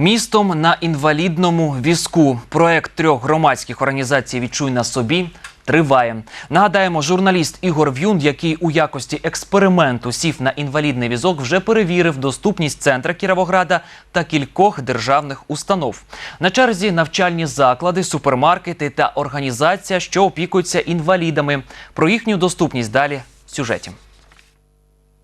Містом на інвалідному візку. Проект трьох громадських організацій Відчуй на собі триває. Нагадаємо, журналіст Ігор В'юн, який у якості експерименту сів на інвалідний візок, вже перевірив доступність центра Кіровограда та кількох державних установ. На черзі навчальні заклади, супермаркети та організація, що опікуються інвалідами. Про їхню доступність далі в сюжеті.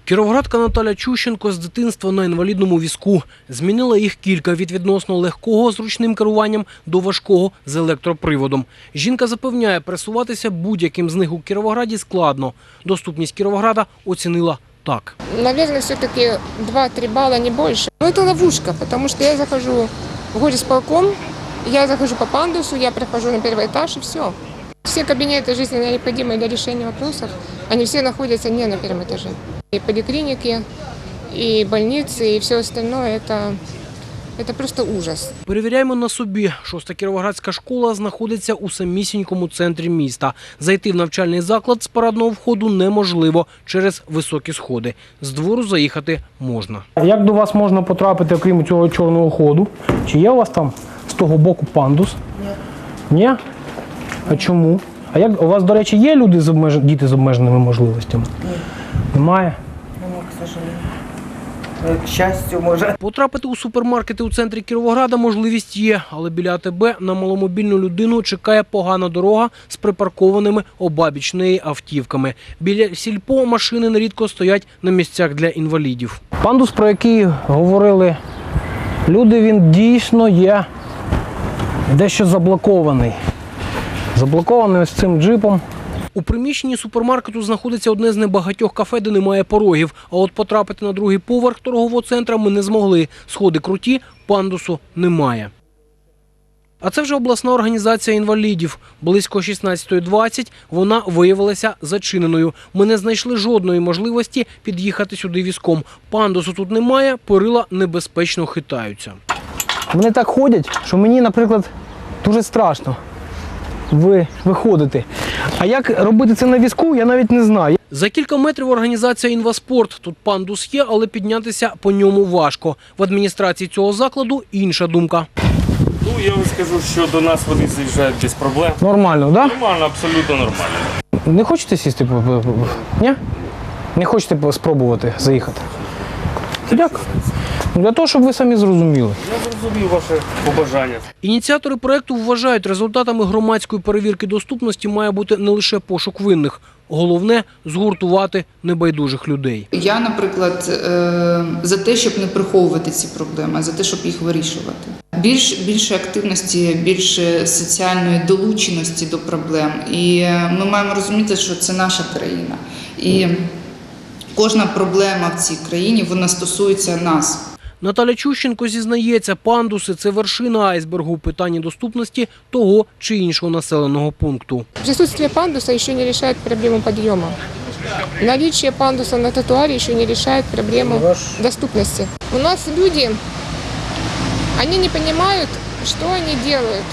Кіровоградка Наталя Чущенко з дитинства на інвалідному візку. Змінила їх кілька від відносно легкого з ручним керуванням до важкого з електроприводом. Жінка запевняє, пересуватися будь-яким з них у Кіровограді складно. Доступність Кіровограда оцінила так. Наверное, все-таки 2-3 балла, не больше. Но это ловушка, потому что я захожу в горисполком, я захожу по пандусу, я прохожу на первый этаж и все. Все кабинеты жизненно необходимые для решения вопросов, они все находятся не на первом этаже. И поликлиники, и больницы, и все остальное, это, это просто ужас. Перевіряємо на собі. Шоста Кіровоградська школа знаходиться у самісінькому центрі міста. Зайти в навчальний заклад з парадного входу неможливо через високі сходи. З двору заїхати можна. Як до вас можна потрапити, окрім цього чорного ходу? Чи є у вас там з того боку пандус? Ні. Ні? А чому? А як у вас, до речі, є люди з обмеж... діти з обмеженими можливостями? Ні. Немає. Ну, к сожалению. К счастью, може. Потрапити у супермаркети у центрі Кіровограда можливість є, але біля АТБ на маломобільну людину чекає погана дорога з припаркованими обабіч неї автівками. Біля сільпо машини нерідко стоять на місцях для інвалідів. Пандус, про який говорили люди, він дійсно є дещо заблокований. Заблокований ось цим джипом. У приміщенні супермаркету знаходиться одне з небагатьох кафе, де немає порогів. А от потрапити на другий поверх торгового центра ми не змогли. Сходи круті, пандусу немає. А це вже обласна організація інвалідів. Близько 16.20 вона виявилася зачиненою. Ми не знайшли жодної можливості під'їхати сюди візком. Пандусу тут немає, перила небезпечно хитаються. Вони так ходять, що мені, наприклад, дуже страшно ви, виходити. А як робити це на візку, я навіть не знаю. За кілька метрів організація «Інваспорт». Тут пандус є, але піднятися по ньому важко. В адміністрації цього закладу інша думка. Ну, я вам скажу, що до нас вони заїжджають без проблем. Нормально, так? Да? Нормально, абсолютно нормально. Не хочете сісти? Ні? Не хочете спробувати заїхати? Дякую. Ну, Для того, щоб ви самі зрозуміли. Я зрозумів ваше побажання. Ініціатори проекту вважають, результатами громадської перевірки доступності має бути не лише пошук винних. Головне згуртувати небайдужих людей. Я, наприклад, е, за те, щоб не приховувати ці проблеми, а за те, щоб їх вирішувати. Більш більше активності, більше соціальної долученості до проблем. І е, ми маємо розуміти, що це наша країна. І кожна проблема в цій країні вона стосується нас. Наталя Чущенко зізнається, пандуси це вершина айсбергу у питанні доступності того чи іншого населеного пункту. Присутствие пандуса еще не решает проблему подъема. Наличие пандуса на тротуаре еще не решает проблему доступности. У нас люди, они не понимают, что они делают.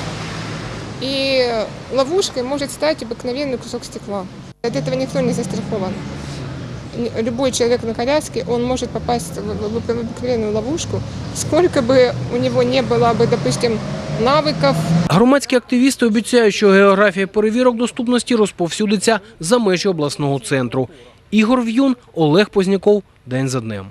И ловушкой может стать обыкновенный кусок стекла. От этого никто не застрахован. Н- Любой человек на коляске, он может попасть в в- в обыкновенную ловушку, сколько бы у него не было бы, допустим, навыков, Громадські активісти обіцяють, що географія перевірок доступності розповсюдиться за межі обласного центру. Ігор В'юн, Олег Позняков. День за днем.